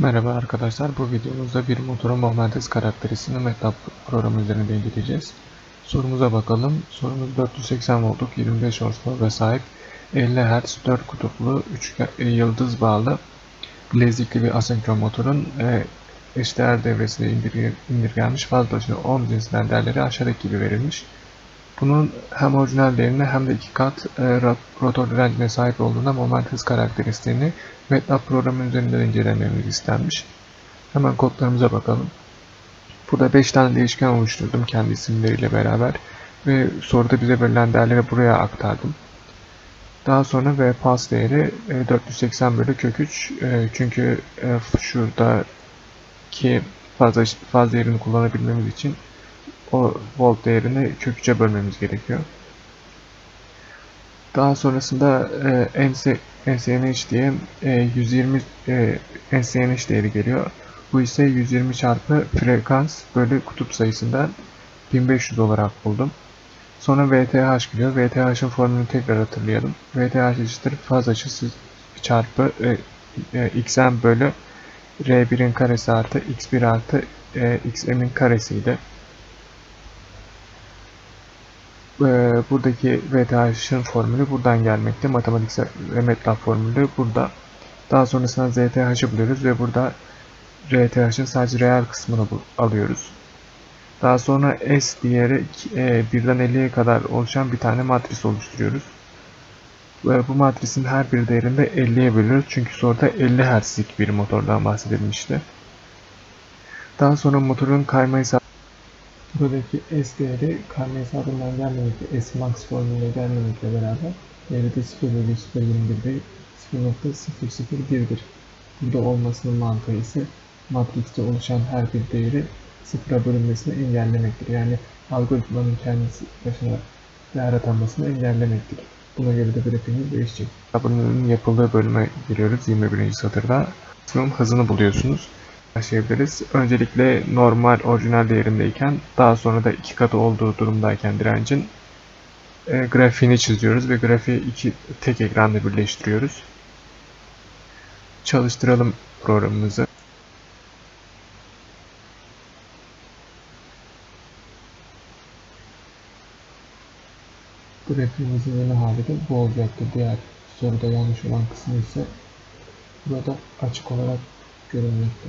Merhaba arkadaşlar, bu videomuzda bir motorun Momentes karakterisini MATLAB programı üzerinde inceleyeceğiz. Sorumuza bakalım. Sorumuz 480 voltluk 25 horsepower'a sahip 50 Hz 4 kutuplu 3 yıldız bağlı bilezikli bir asenkron motorun e, eşdeğer devresine indir indirgenmiş fazlaca 10 cinsinden değerleri aşağıdaki gibi verilmiş. Bunun hem orijinal değerine hem de iki kat e, rotor direncine sahip olduğuna moment hız karakteristiğini MATLAB programı üzerinden incelememiz istenmiş. Hemen kodlarımıza bakalım. Burada 5 tane değişken oluşturdum kendi isimleriyle beraber ve soruda bize verilen değerleri buraya aktardım. Daha sonra v pas değeri e, 480 bölü kök 3 e, çünkü e, şuradaki fazla faz değerini kullanabilmemiz için o volt değerini kök 3'e bölmemiz gerekiyor. Daha sonrasında e, NC, NCNH diye e, 120 e, NCNH değeri geliyor. Bu ise 120 çarpı frekans bölü kutup sayısından 1500 olarak buldum. Sonra VTH geliyor. VTH'ın formülünü tekrar hatırlayalım. VTH eşittir faz açısı çarpı e, e, xm bölü r1'in karesi artı x1 artı e, xm'in karesiydi. E, buradaki VTH'ın formülü buradan gelmekte. Matematiksel MATLAB formülü burada. Daha sonrasında ZTH'ı buluyoruz ve burada RTH'ın sadece reel kısmını alıyoruz. Daha sonra S diğeri e, birden 50'ye kadar oluşan bir tane matris oluşturuyoruz. Ve bu matrisin her bir değerinde 50'ye bölüyoruz. Çünkü soruda 50 Hz'lik bir motordan bahsedilmişti. Daha sonra motorun kayma hesabı Buradaki S değeri karma hesabından gelmemekle, S max formülüne gelmemekle beraber değeri de 0,021 değil 0.001'dir. Burada olmasının mantığı ise matrixte oluşan her bir değeri sıfıra bölünmesini engellemektir. Yani algoritmanın kendisi başına değer atanmasını engellemektir. Buna göre de grafiğimiz değişecek. Bunun yapıldığı bölüme giriyoruz 21. satırda. Maksimum hızını buluyorsunuz başlayabiliriz. Öncelikle normal orijinal değerindeyken daha sonra da iki katı olduğu durumdayken direncin e, grafiğini çiziyoruz ve grafiği iki tek ekranda birleştiriyoruz. Çalıştıralım programımızı. Grafiğimizin yeni hali de bu olacaktır. Diğer soruda yanlış olan kısmı ise burada açık olarak görünmekte.